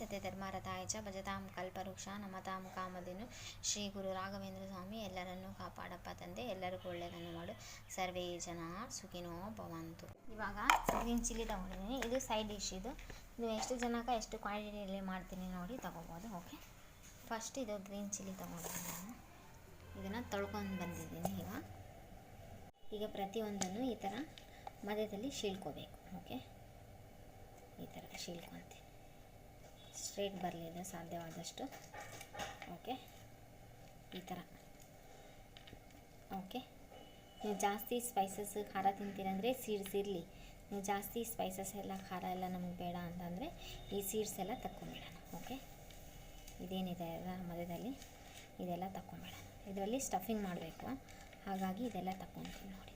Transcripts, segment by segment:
ಸತ್ಯಧರ್ಮರಥಾಯ ಚ ಭಜತಾಂ ಕಲ್ಪವೃಕ್ಷ ನಮತಾಂ ಕಾಮಧೇನು. ಶ್ರೀ ಗುರು ರಾಘವೇಂದ್ರ ಸ್ವಾಮಿ ಎಲ್ಲರನ್ನೂ ಕಾಪಾಡಪ್ಪ ತಂದೆ. ಎಲ್ಲರಿಗೂ ಒಳ್ಳೆಯದನ್ನು ಮಾಡು. ಸರ್ವೇ ಜನ ಸುಖಿನೋ ಭವಂತು. ಇವಾಗ ಗ್ರೀನ್ ಚಿಲ್ಲಿ ತೊಗೊಂಡಿದ್ದೀನಿ. ಇದು ಸೈಡ್ ಡಿಶ್ ಇದು. ಇದು ಎಷ್ಟು ಜನಕ್ಕೆ ಎಷ್ಟು ಕ್ವಾಂಟಿಟಿಯಲ್ಲಿ ಮಾಡ್ತೀನಿ ನೋಡಿ ತೊಗೋಬೋದು ಓಕೆ ಫಸ್ಟ್ ಇದು ಗ್ರೀನ್ ಚಿಲ್ಲಿ ತೊಗೊಂಡಿದ್ದೀನಿ ನಾನು. ಇದನ್ನು ತೊಳ್ಕೊಂಡು ಬಂದಿದ್ದೀನಿ ಈಗ. ಈಗ ಪ್ರತಿಯೊಂದನ್ನು ಈ ಥರ ಮಧ್ಯದಲ್ಲಿ ಶೀಳ್ಕೋಬೇಕು ಓಕೆ ಈ ಥರ ಶೀಳ್ಕೊತೀನಿ. ಸ್ಟ್ರೇಟ್ ಬರಲಿದೆ ಸಾಧ್ಯವಾದಷ್ಟು. ಓಕೆ? ಈ ಥರ. ಓಕೆ? ನೀವು ಜಾಸ್ತಿ ಸ್ಪೈಸಸ್ ಖಾರ ತಿಂತೀರಂದರೆ ಸೀಡ್ಸ್ ಇರಲಿ. ನೀವು ಜಾಸ್ತಿ ಸ್ಪೈಸಸ್ ಎಲ್ಲ ಖಾರ ಎಲ್ಲ ನಮಗೆ ಬೇಡ ಅಂತಂದರೆ ಈ ಸೀಡ್ಸ್ ಎಲ್ಲ ತಕ್ಕೊಂಬಿಡೋಣ ಓಕೆ? ಇದೇನಿದೆ ಮಧ್ಯದಲ್ಲಿ? ಇದೆಲ್ಲ ತಕ್ಕೊಂಬೇಡ ಇದರಲ್ಲಿ ಸ್ಟಫಿಂಗ್ ಮಾಡಬೇಕು. ಹಾಗಾಗಿ ಇದೆಲ್ಲ ತಕ್ಕೊಂತೀನಿ ನೋಡಿ.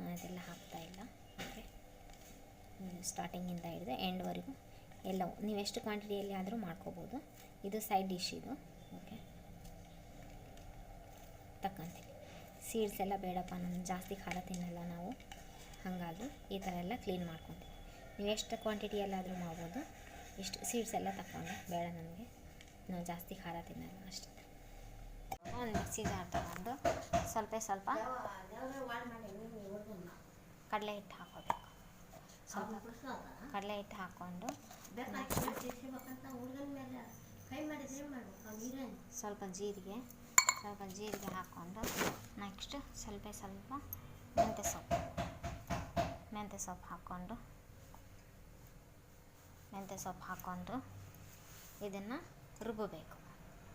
ನಾನು ಅದೆಲ್ಲ ಹಾಕ್ತಾ ಇಲ್ಲ. ಓಕೆ? ಸ್ಟಾರ್ಟಿಂಗಿಂದ ಹಿಡಿದು ಎಂಡ್ವರೆಗೂ ಎಲ್ಲವೂ ನೀವು ಎಷ್ಟು ಕ್ವಾಂಟಿಟಿಯಲ್ಲಿ ಆದರೂ ಮಾಡ್ಕೋಬೋದು. ಇದು ಸೈಡ್ ಡಿಶ್ ಇದು ಓಕೆ ತಕ್ಕಂತೀನಿ ಸೀಡ್ಸ್ ಎಲ್ಲ ಬೇಡಪ್ಪ ನಾನು ಜಾಸ್ತಿ ಖಾರ ತಿನ್ನಲ್ಲ ನಾವು. ಹಾಗಾಗಿ ಈ ಥರ ಎಲ್ಲ ಕ್ಲೀನ್ ಮಾಡ್ಕೊತೀವಿ. ನೀವು ಎಷ್ಟು ಕ್ವಾಂಟಿಟಿಯಲ್ಲಾದರೂ ಮಾಡ್ಬೋದು. ಇಷ್ಟು ಸೀಡ್ಸ್ ಎಲ್ಲ ತಗೊಂಡು ಬೇಡ ನನಗೆ ನಾವು ಜಾಸ್ತಿ ಖಾರ ತಿನ್ನಲ್ಲ ಅಷ್ಟೇ. ಒಂದು ಮಿಕ್ಸಿ ಜಾರ್ ತಗೊಂಡು ಸ್ವಲ್ಪ ಸ್ವಲ್ಪ ಕಡಲೆ ಹಿಟ್ಟು ಹಾಕೋಬೇಕು ಕಡಲೆ ಹಿಟ್ಟು ಹಾಕ್ಕೊಂಡು ಸ್ವಲ್ಪ ಜೀರಿಗೆ ಸ್ವಲ್ಪ ಜೀರಿಗೆ ಹಾಕ್ಕೊಂಡು ನೆಕ್ಸ್ಟ್ ಸ್ವಲ್ಪ ಸ್ವಲ್ಪ ಮೆಂತ್ಯ ಸೊಪ್ಪು. ಮೆಂತ್ಯ ಸೊಪ್ಪು ಹಾಕ್ಕೊಂಡು, ಮೆಂತ್ಯ ಸೊಪ್ಪು ಹಾಕ್ಕೊಂಡು ಇದನ್ನು ರುಬ್ಬಬೇಕು.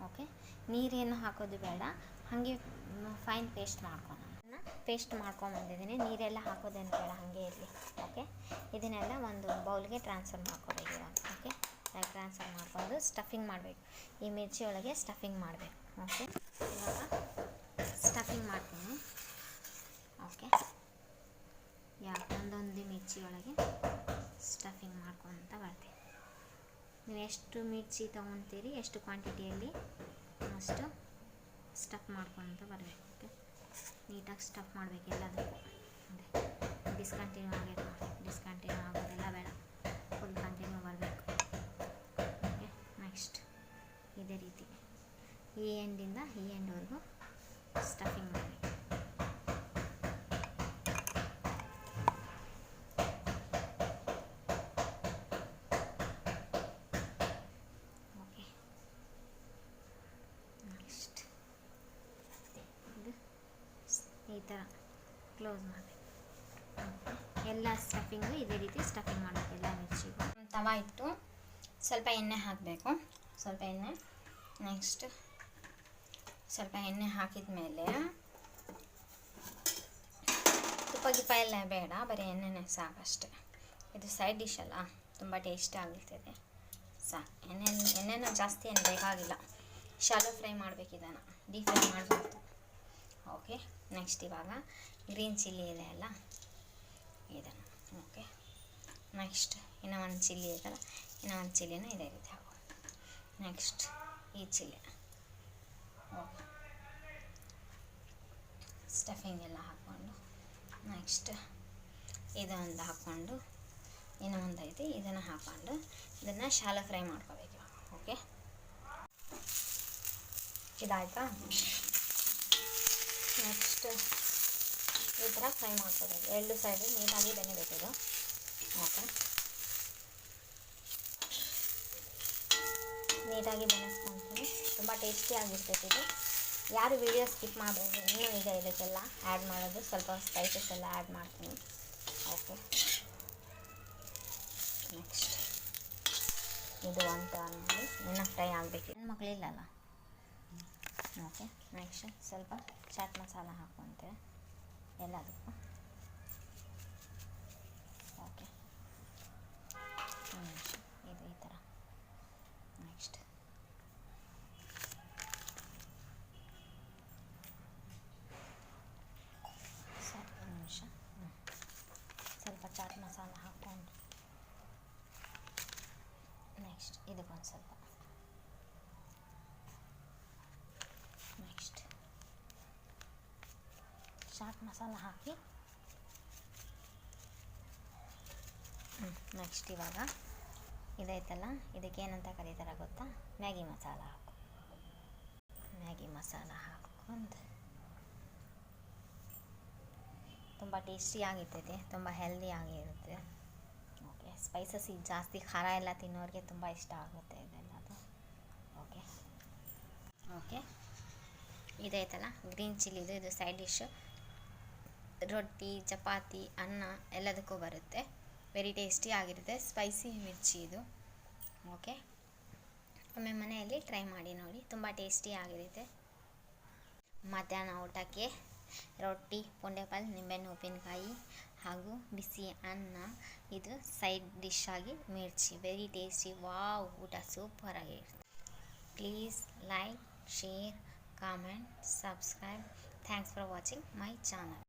ಓಕೆ ನೀರೇನು ಹಾಕೋದು ಬೇಡ, ಹಾಗೆ ಫೈನ್ ಪೇಸ್ಟ್ ಮಾಡ್ಕೊಂಡು ಪೇಸ್ಟ್ ಮಾಡ್ಕೊಂಬಂದಿದ್ದೀನಿ ನೀರೆಲ್ಲ ಹಾಕೋದೇನು ಬೇಡ, ಹಾಗೆ ಇರಲಿ. ಓಕೆ ಇದನ್ನೆಲ್ಲ ಒಂದು ಬೌಲ್ಗೆ ಟ್ರಾನ್ಸ್ಫರ್ ಮಾಡ್ಕೋಬೇಕು ಇವಾಗ. ಓಕೆ ಟ್ರಾನ್ಸ್ಫರ್ ಮಾಡ್ಕೊಂಡು ಸ್ಟಫಿಂಗ್ ಮಾಡಬೇಕು. ಈ ಮಿರ್ಚಿ ಒಳಗೆ ಸ್ಟಫಿಂಗ್ ಮಾಡಬೇಕು. ಓಕೆ ಇವಾಗ ಸ್ಟಫಿಂಗ್ ಮಾಡ್ತೀನಿ. ಓಕೆ ಯಾಕೆ ಒಂದೊಂದು ಮಿರ್ಚಿ ಒಳಗೆ ಸ್ಟಫಿಂಗ್ ಮಾಡ್ಕೊತ ಬರ್ತೀನಿ. ನೀವು ಎಷ್ಟು ಮಿರ್ಚಿ ತೊಗೊತೀರಿ, ಎಷ್ಟು ಕ್ವಾಂಟಿಟಿಯಲ್ಲಿ ಅಷ್ಟು ಸ್ಟಫ್ ಮಾಡ್ಕೊತ ಬರಬೇಕು. ನೀಟಾಗಿ ಸ್ಟಫ್ ಮಾಡಬೇಕು ಎಲ್ಲದಕ್ಕೂ. ಅದೇ ಡಿಸ್ಕಂಟಿನ್ಯೂ ಆಗಬೇಕು ಡಿಸ್ಕಂಟಿನ್ಯೂ ಆಗೋದೆಲ್ಲ ಬೇಡ. ಫುಲ್ ಕಂಟಿನ್ಯೂ ಬರಬೇಕು. ಓಕೆ ನೆಕ್ಸ್ಟ್ ಇದೇ ರೀತಿ. ಈ ಎಂಡಿಂದ ಈ ಎಂಡ್ವರೆಗೂ ಸ್ಟಫಿಂಗ್ ಮಾಡಬೇಕು ಓಕೆ ನೆಕ್ಸ್ಟ್ ಇದು ಸ್- ಈ ಥರ ಕ್ಲೋಸ್ ಮಾಡಿ. ಎಲ್ಲ ಸ್ಟಫಿಂಗು ಇದೇ ರೀತಿ ಸ್ಟಫಿಂಗ್ ಮಾಡಬೇಕು ಎಲ್ಲ ಮಿರ್ಚಿಗೂ ತವ ಇಟ್ಟು ಸ್ವಲ್ಪ ಎಣ್ಣೆ ಹಾಕಬೇಕು. ಸ್ವಲ್ಪ ಎಣ್ಣೆ. ನೆಕ್ಸ್ಟ್ ಸ್ವಲ್ಪ ಎಣ್ಣೆ ಹಾಕಿದ ಮೇಲೆ ತುಪ್ಪ ಗಿಪ್ಪ ಎಲ್ಲ ಬೇಡ, ಬರೀ ಎಣ್ಣೆನೇ ಸಾಕಷ್ಟೆ ಇದು ಸೈಡ್ ಡಿಶ್ ಅಲ್ಲ, ತುಂಬ ಟೇಸ್ಟ್ ಆಗಿರ್ತದೆ ಸಾಕು. ಎಣ್ಣೆ ಎಣ್ಣೆನೂ ಜಾಸ್ತಿ ಏನು ಬೇಕಾಗಿಲ್ಲ. ಶಾಲೋ ಫ್ರೈ ಮಾಡಬೇಕಿದ್ದಾನ ಡೀಪ್ ಫ್ರೈ ಮಾಡಬಾರ್ದು. ಓಕೆ ನೆಕ್ಸ್ಟ್ ಇವಾಗ ಗ್ರೀನ್ ಚಿಲ್ಲಿ ಇದೆ ಅಲ್ಲ? ಇದನ್ನು ಓಕೆ ನೆಕ್ಸ್ಟ್ ಇನ್ನೂ ಒಂದು ಚಿಲ್ಲಿ ಇದೆಲ್ಲ ಇನ್ನೂ ಒಂದು ಚಿಲ್ಲಿನ ಇದೇ ರೀತಿ ಹಾಕೋ ನೆಕ್ಸ್ಟ್ ಈ ಚಿಲ್ಲಿ ಓಕೆ ಸ್ಟಫಿಂಗ್ ಎಲ್ಲ ಹಾಕ್ಕೊಂಡು ನೆಕ್ಸ್ಟ್ ಇದೊಂದು ಹಾಕ್ಕೊಂಡು ಇನ್ನೂ ಒಂದು ಐತಿ, ಇದನ್ನು ಹಾಕ್ಕೊಂಡು ಇದನ್ನು ಶಾಲೆ ಫ್ರೈ ಮಾಡ್ಕೋಬೇಕು ಓಕೆ ಇದಾಯ್ತಾ? ನೆಕ್ಸ್ಟ್ ಈ ಥರ ಫ್ರೈ ಮಾಡ್ಕೋಬೇಕು ಎರಡು ಸೈಡು ನೀಟಾಗಿ ಬೆನಿಬೇಕಿದು ಓಕೆ ನೀಟಾಗಿ ಬೆನೆಸ್ಕೊತೀನಿ ತುಂಬ ಟೇಸ್ಟಿಯಾಗಿರ್ತೈತೆ ಇದು. ಯಾರು ವಿಡಿಯೋ ಸ್ಕಿಪ್ ಮಾಡಬೇಕು ಇನ್ನೂ ಇದೆ ಇದಕ್ಕೆಲ್ಲ ಆ್ಯಡ್ ಮಾಡೋದು. ಸ್ವಲ್ಪ ಸ್ಪೈಸಸ್ ಎಲ್ಲ ಆ್ಯಡ್ ಮಾಡ್ತೀನಿ. ಓಕೆ ನೆಕ್ಸ್ಟ್ ಇದು ಅಂತ ಅಂದರೆ ಇನ್ನೂ ಫ್ರೈ ಆಗಬೇಕು ಹೆಣ್ಮಕ್ಳಿಲ್ಲಲ್ಲ ಓಕೆ ನೆಕ್ಸ್ಟ್ ಸ್ವಲ್ಪ ಚಾಟ್ ಮಸಾಲ ಹಾಕ್ಕೊಂತೆ ಎಲ್ಲದಕ್ಕೂ? ಓಕೆ. ಇದು ಈ ಥರ. ನೆಕ್ಸ್ಟ್ ಸರಿ, ಒಂದು ನಿಮಿಷ. ಸ್ವಲ್ಪ ಚಾಟ್ ಮಸಾಲ ಹಾಕ್ಕೊಂಡು. ನೆಕ್ಸ್ಟ್ ಇದಕ್ಕೊಂದು ಸ್ವಲ್ಪ ನೆಕ್ಸ್ಟ್ ಚಾಟ್ ಮಸಾಲ ಹಾಕಿ. ಹ್ಞೂ ನೆಕ್ಸ್ಟ್ ಇವಾಗ ಇದೈತಲ್ಲ ಇದಕ್ಕೆ ಏನಂತ ಕರೀತಾರೆ ಗೊತ್ತಾ? ಮ್ಯಾಗಿ ಮಸಾಲ ಹಾಕು. ಮ್ಯಾಗಿ ಮಸಾಲ ಹಾಕ್ಕೊಂಡು ತುಂಬ ಟೇಸ್ಟಿಯಾಗಿರ್ತೈತೆ ತುಂಬ ಹೆಲ್ದಿ ಆಗಿರುತ್ತೆ. ಓಕೆ ಸ್ಪೈಸಸ್ ಈಗ ಜಾಸ್ತಿ ಖಾರ ಎಲ್ಲ ತಿನ್ನೋರಿಗೆ ತುಂಬ ಇಷ್ಟ ಆಗುತ್ತೆ ಇದೆಲ್ಲದು. ಓಕೆ ಓಕೆ ಇದೈತಲ್ಲ ಗ್ರೀನ್ ಚಿಲ್ಲಿದು ಇದು ಸೈಡ್ ಡಿಶ್ಶು ರೊಟ್ಟಿ, ಚಪಾತಿ, ಅನ್ನ ಎಲ್ಲದಕ್ಕೂ ಬರುತ್ತೆ. ವೆರಿ ಟೇಸ್ಟಿ ಆಗಿರುತ್ತೆ. ಸ್ಪೈಸಿ ಮಿರ್ಚಿ ಇದು. ಓಕೆ ಒಮ್ಮೆ ಮನೆಯಲ್ಲಿ ಟ್ರೈ ಮಾಡಿ ನೋಡಿ. ತುಂಬ ಟೇಸ್ಟಿ ಆಗಿರುತ್ತೆ. ಮಧ್ಯಾಹ್ನ ಊಟಕ್ಕೆ ರೊಟ್ಟಿ, ಪುಂಡೆಪಲ್, ನಿಂಬೆಹಣ್ಣು, ಉಪ್ಪಿನಕಾಯಿ ಹಾಗೂ ಬಿಸಿ ಅನ್ನ. ಇದು ಸೈಡ್ ಡಿಶ್ ಆಗಿ ಮಿರ್ಚಿ. ವೆರಿ ಟೇಸ್ಟಿ ವಾವ್ ಊಟ ಸೂಪರ್ ಆಗಿರುತ್ತೆ. Please like share comment subscribe thanks for watching my channel